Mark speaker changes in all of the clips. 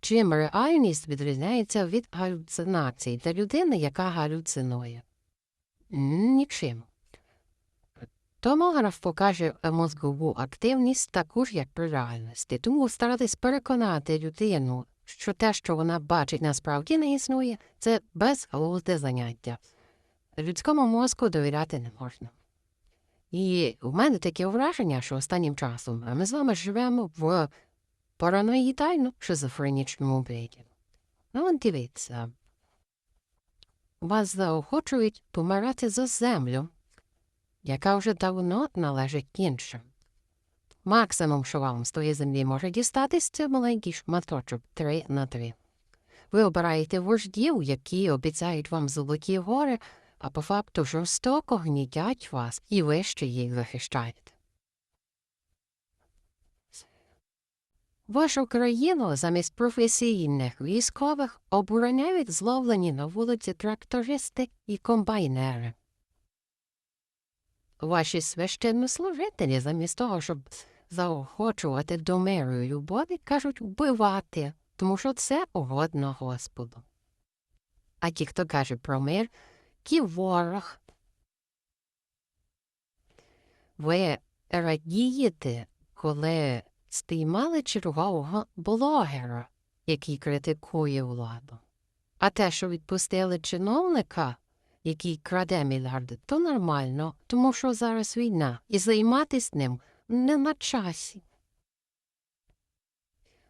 Speaker 1: чим реальність відрізняється від галюцинацій для людини, яка галюцинує? Нічим. Томограф покаже мозкову активність таку ж, як при реальності. Тому старатись переконати людину, що те, що вона бачить, насправді не існує, це безглузде заняття. Людському мозку довіряти не можна. І в мене таке враження, що останнім часом ми з вами живемо в параноїдально шизофренічному бреді. Ну, от дивіться. Вас заохочують помирати за землю, яка вже давно належить іншим. Максимум, що вам з тої землі може дістатись, це маленький шматочок 3 на 3. Ви обираєте вождів, які обіцяють вам золоті гори, а по факту жорстоко гнітять вас, і ви ще їх захищаєте. Вашу країну замість професійних військових обороняють зловлені на вулиці трактористи і комбайнери. Ваші священнослужителі, замість того, щоб заохочувати до миру і любові, кажуть вбивати, тому що це угодно Господу. А ті, хто каже про мир, ті ворог. Ви радієте, коли спіймали чергового блогера, який критикує владу. А те, що відпустили чиновника, який краде мільярди, то нормально, тому що зараз війна, і займатися ним не на часі.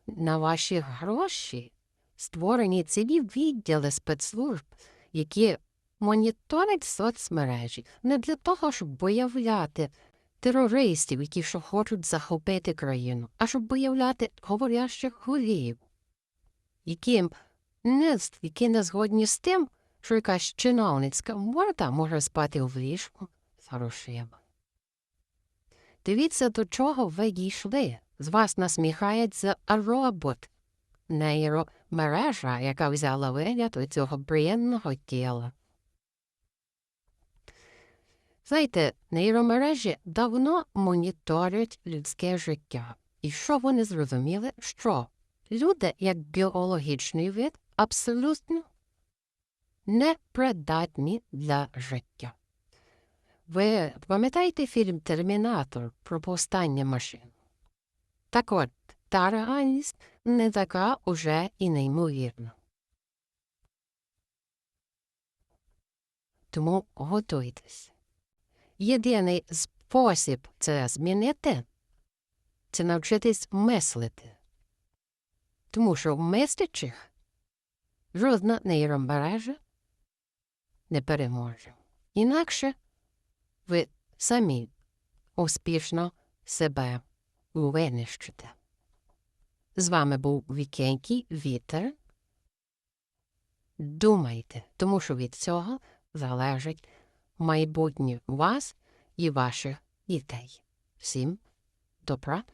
Speaker 1: На ваші гроші створені цілі відділи спецслужб, які моніторять соцмережі не для того, щоб виявляти терористів, які що хочуть захопити країну, а щоб виявляти говорящих голів, яким не, які не згодні з тим, що якась чиновницька морда може спати в ліжку з грошима. Дивіться, до чого ви дійшли. З вас насміхається робот, нейромережа, яка взяла вигляд у цього приємного тіла. Знаєте, нейромережі давно моніторять людське життя. І що вони зрозуміли? Що люди, як біологічний вид, абсолютно непридатні для життя. Ви пам'ятаєте фільм Термінатор про повстання машин? Так от, та реальність не така уже і неймовірна. Тому готуйтесь. Єдиний спосіб це змінити це навчитись мислити. Тому що в мислячих жодна нейромережа не переможе. Інакше ви самі успішно себе винищите. З вами був Вікенький Вітер. Думайте, тому що від цього залежить майбутнє вас і ваших дітей. Всім добра.